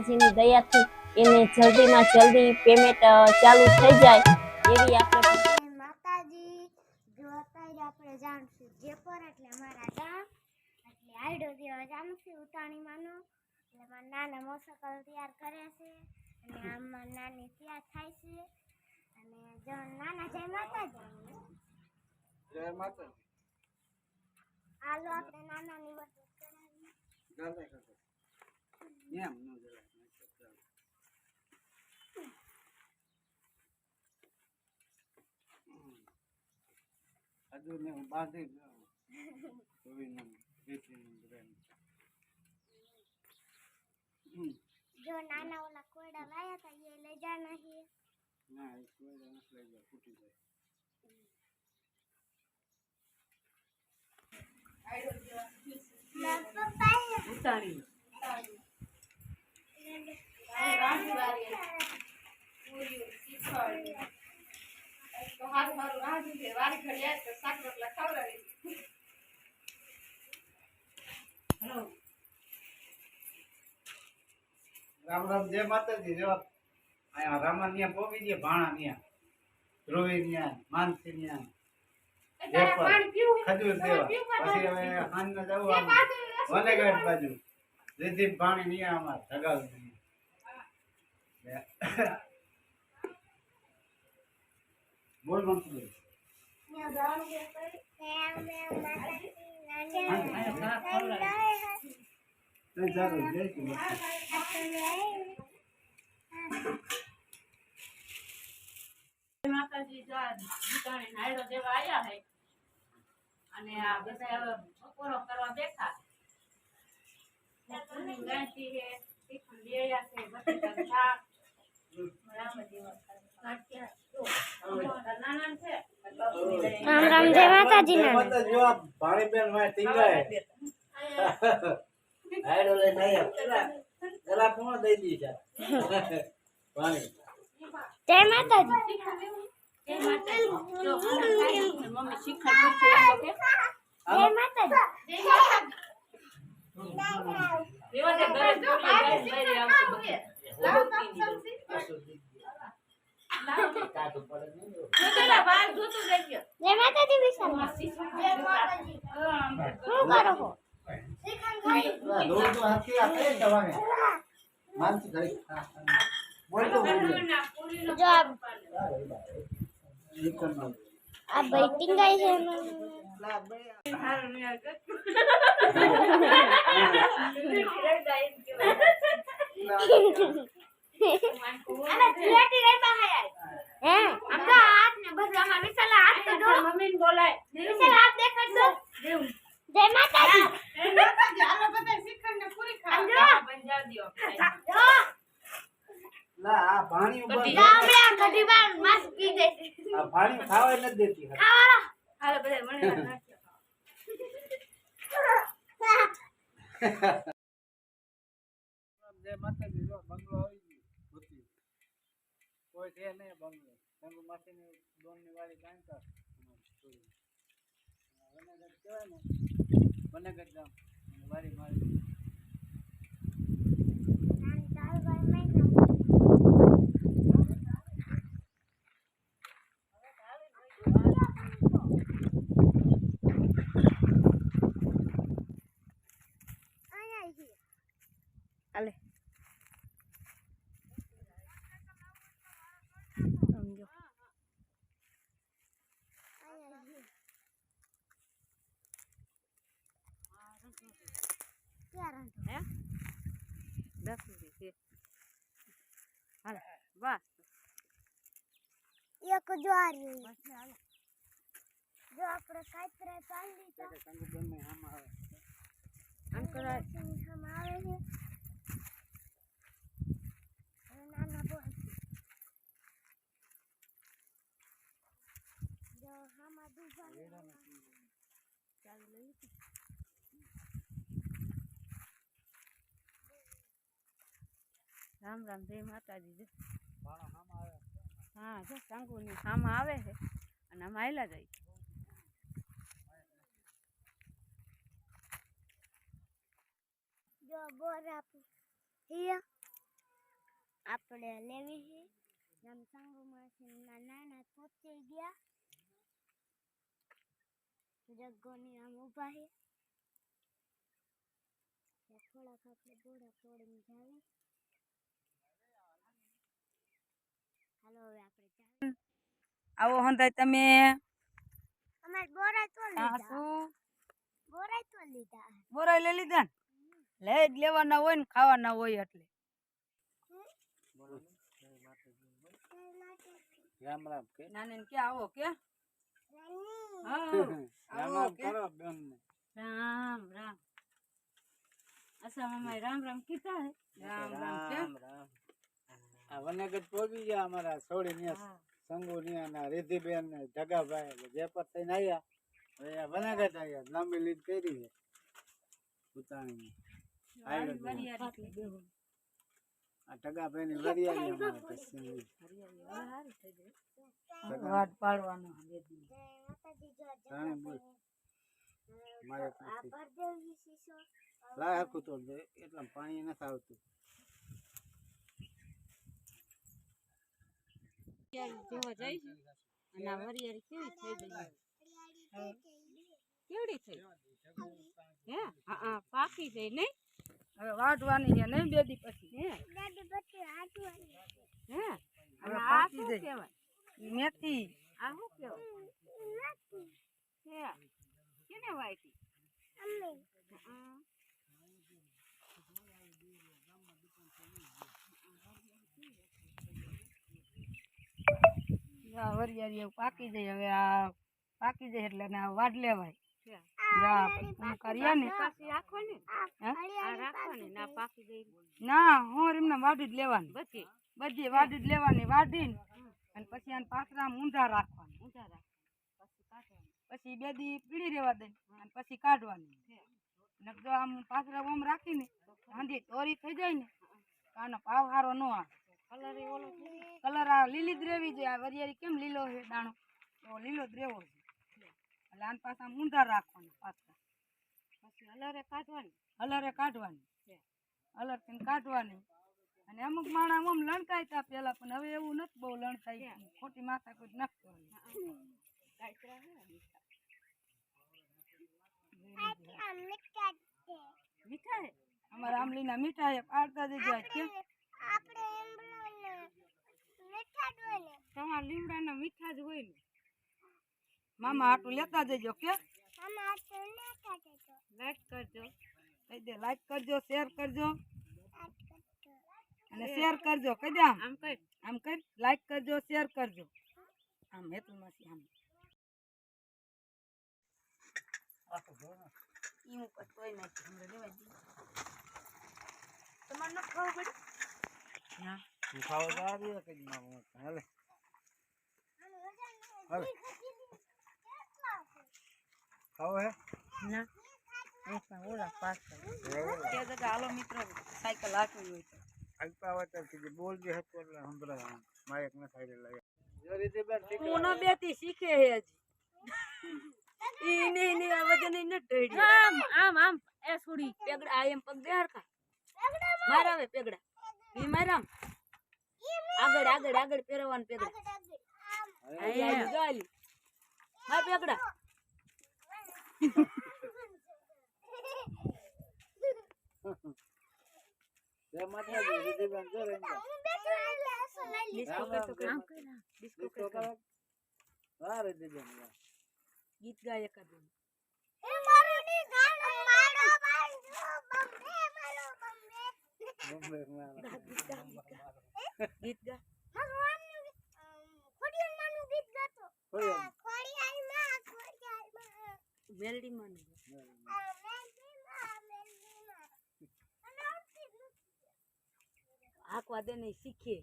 માતાજીની દયાથી એને જલ્દીમાં જલ્દી પેમેન્ટ ચાલુ થઈ જાય એવી આપણે માતાજી જો અત્યારે આપણે જાણશું જે પર એટલે અમારા ગામ એટલે આઈડો દેવા જાણશું ઉતાણી માનો એટલે મારા નાના મોસકલ તૈયાર કરે છે અને આમાં નાની તૈયાર થાય છે. અને જો નાના જય માતાજી. જય માતાજી. હાલો આપણે નાનાની ગાતા ગાતા એમ ન જવાય. રવિને બેસીને બધાને. હમ. જો નાના ઓલા કોયડા લાયા હતા એ લઈ જાના છે ના એ કોઈ નથી લઈ જાય ફૂટી જાય ઉતાણી રામ રામ જય માતાજી જો અહીંયા રામા ન્યા પોગી ગયા ભાણા ન્યા ધ્રુવી ન્યા માનસી ન્યા. ખજૂર દેવા. પછી હવે હાંજના જવું આમ વનેગાંઠ બાજુ. રીધિ પાણી નહીં અમાર ઢગાવ બોલ કૃષ્ણ. માતાજી નાયડો દેવા આવ્યા હે. અને આ બધા હવે બપોરો કરવા બેઠા. ગાંઠી હે, તીખું છે શાક. રામ રામ જય માતાજી ના માતાજી, જો ભાણી બેન વાંહે ટીંગાય. લઈને આયા. પેલા- પેલા કોણ દઈ દી છે? પાણી. જય માતાજી જય માતાજી જો મમ્મી શીખડ પૂછ્યું એમ તો કે જય માતાજી તે ઘરે ચોરી જાય લઈ આવશે લાવ કાઢું પડે નહીં જો. જો પેલા બહાર જોતું રહેજો. રે માતાજી હે જય માતાજી. દોડ તો હાથી ને તમારે. માનસી ઘડી. હાથ તો બોલ. જો આ ઈ કર નાખ. આ ભાઈ ટીંગાઈ છે એમાં. લા, બે. હે આખા હાથ ને પૂરી આમાં વિશાલ હાથ બોલાય. વિશાલ હાથ જય માતાજી આમ જો પંજાબ દ્યો. લા, આ ભાણી ઉપર કઢી. ગામડા ઘડી વાર માસ પી દે આ પાણી ખાવા ન દેતી ખાવાળો હાલો બધા મને નાખ્યો જય માતાજી જો બંગલો આવી. કોઈ છે નહીં બંગલો. બંગલો માસીની ડોનની વાડી બાંધતા વનગઢ કહેવાય ને વનગઢ ગામ. વાડી મારી નાની તાર ભાઈ મેં આયા છે હાલે. સમજો. આયા છે ક્યાં રાંધો હે? દસ રૂપિયા છે. હાલે. બસ. એક જો આ રહ્યું જો આપણે કાતરા ચાંદી તો કંગુબેન આમાં આવે આમ કરાય. આમ આવે છે અને નાના બોલ જો હામાં ચાલુ લઈ રામ રામ જય માતાજી આવે. હા જો સાંગુની સામા આવે છે અને માયલા આયલા જાય જો બોર આપું. આપણે લેવી છે. આમ માસીના નાના પહોંચી ગયા. જગ્ગોની આમ ઊભા છે. થોડાક આપણે બોરા તોડીને જાવી હાલો હવે આપણે જાવી આવો હંધાય તમે. અમારે બોરા તો લીધા. શું? બોરા તો લીધા. બોરાઈ લઈ લીધા ને? લે જ લેવાના હોય ને ખાવાના હોય એટલે. રામ રામ કે. નાની કે આવો કે. રામ આવો રામ કે. કરો રામ રામ. અસા મમ્મા રામ રામ કીધા રામ રામ. વનગત પોગી ગયા અમારા સોડી ને હા. સંગુ ને અને રિદ્ધિબેન ને જગાભાઈ એટલે થઈને આવ્યા હવે આવ્યા લાંબી લીધ કરી છે ઉતાણી. આ ટગાભાઈ ની વરિયાળી. અમારે પછી. વાટ પાડવાનો મારે લાય તોડ એટલા પાણી નથી આવતું. જેવો જાય છે. અને આ વરિયાળી કેવી થઈ ગઈ? કેવડી થઈ? હે? હા હા પાકી જાય નહીં હવે વાટવાની છે નહીં બે દી પછી હે હે? અને આ શું કહેવાય? મેથી. આ શું કહેવાય? હે? કેને વાયતી અમ્મે હા. વરિયાળી પાકી જાય. હવે આ પાકી જાય એટલે આ વાડ લેવાય. ને. ના હું એમને વાડી જ લેવાની. બધી? બધી વાડી જ લેવાની વાડીને અને પછી આને પાથરામાં ઊંધા રાખવાની. ઊંધા રાખવાના. પછી બે દી પીડી રહેવા દે. અને પછી કાઢવાની. જો આમ પાથરા ઓમ રાખીને હાંધી તોરી થઈ જાય ને આનો ભાવ સારો ન આવે. કલર ઓલો કલર આ લીલી દ્રેવી છે આ વરિયાળી કેમ લીલો છે દાણો? એવો લીલો દ્રેવો છે. એટલે આને પાછા આમ રાખવાનું પાછા પછી હલરે કાઢવાની. હલરે કાઢવાની. હલરથી કાઢવાની. અને અમુક માણા આમ લણકાય તા પેલા પણ હવે એવું નથી બહુ લણકાય. ખોટી માથા કોઈ નાખવાની મીઠા હે અમારા આંબલીના મીઠા પાડતા જ આજ કેમ આપણે એમ્બ્રોને મીઠા ડોલે તમારા લીમડાના મીઠા જ હોય ને. મામા આટલું લેતા જજો કે ના લાઈક કરજો. કહી દે લાઈક કરજો શેર કરજો. અને શેર કરજો કહી દે આમ. આમ કર. આમ કઈ લાઈક કરજો શેર કરજો. આમ હેતુ નથી આમ. તમારે ન ખાવું પડે? કે હાલે હાલે ખાવો હે ના એક પણ ઓલા પાસ એવું? કે જગા હાલો મિત્રો સાયકલ હાંકવી હોય તો અલ્પાવતર કીધું બોલ જે હતું એટલે સંભળાય માયક ના થાય એટલે જો રીતિબેન ઠીક હું ન બેતી શીખે હે હજી ઈ ને ને આ વજન ઈ ન ઢળી આમ આમ આમ એ છોડી પેગડા આ એમ પગ દે હરખા મારા આવે પેગડા ઈ મારા આગળ આગળ આગળ પહેરવાનું પેગડા. માર પેગડા ગીત ગાય એકાદ. બોમ્બે. ગીત ગા. કોઈ એમ. મેલડી માં હાકવા દે ને શીખે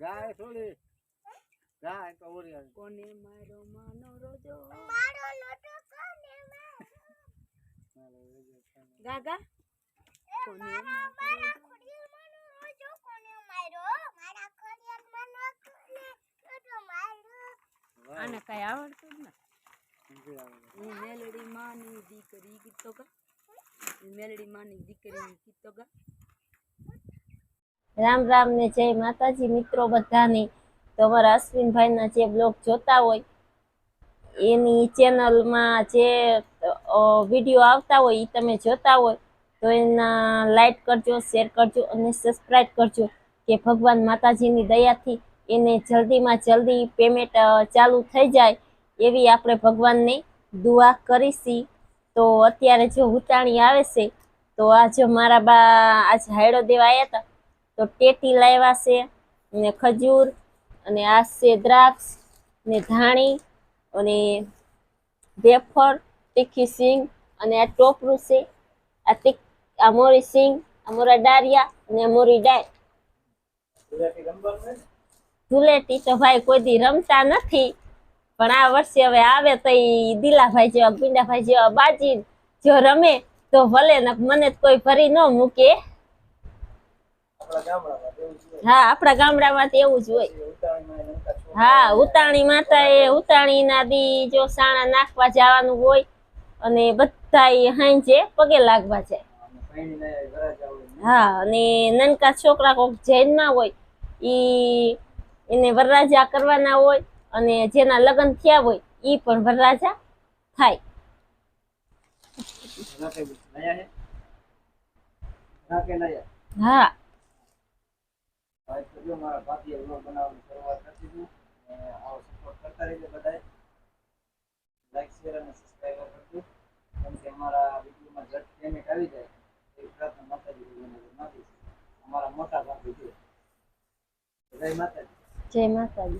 ગાય થોડી. ગાય તો ઓરી કોને મારો માનો રોજો? ગા ગા કોને વાહ આને કઈ આવડતું જ હું મેલડી માની દીકરી ગીતો ગા. મેલડી માની દીકરી ગીતો ગા. રામ રામ ને જય માતાજી મિત્રો બધાને. તમારા અમારા અશ્વિનભાઈના જે બ્લોગ જોતા હોય એની ચેનલમાં જે વીડિયો આવતા હોય એ તમે જોતા હોય તો એના લાઈક કરજો શેર કરજો અને સબસ્ક્રાઈબ કરજો. કે ભગવાન માતાજીની દયાથી એને જલ્દીમાં જલ્દી પેમેન્ટ ચાલુ થઈ જાય એવી આપણે ભગવાનને દુઆ કરીશી. તો અત્યારે જો ઉતાણી આવે છે, તો આ જો મારા બા આજ હાયડો દેવા આવ્યા હતા તો ટેટી લાવ્યા છે, ને ખજૂર, અને આ છે દ્રાક્ષ, ને ધાણી, અને વેફર, તીખી સિંગ, અને આ ટોપરું છે, આ તીખ, આ મોરી સિંગ, આ મોરા ડારિયા અને મોરી ડાય ગુજરાતી રમવાનું છે ને? ધૂળેટી તો ભાઈ કોઈ દી રમતા નથી. પણ આ વર્ષે હવે આવે તો દિલાભાઈ જેવા ગુંડાભાઈ જેવા બાજી જો રમે તો ભલે ને મને કોઈ ભરી ન મૂકે. હા આપણા ગામડામાં તો એવું જ હોય. હા ઉતાણી માતા એ ઉતાણી ના દી જો સાણા નાખવા જવાનું હોય અને બધા હાંજે પગે લાગવા જાય. હા અને નાનકા છોકરા કોક જૈનમાં હોય ઈ એને વરરાજા કરવાના હોય અને જેના લગ્ન થયા હોય, ઈ પણ વરરાજા થાય. હા અમારા મોટા ભાભી છે જય માતાજી જય માતાજી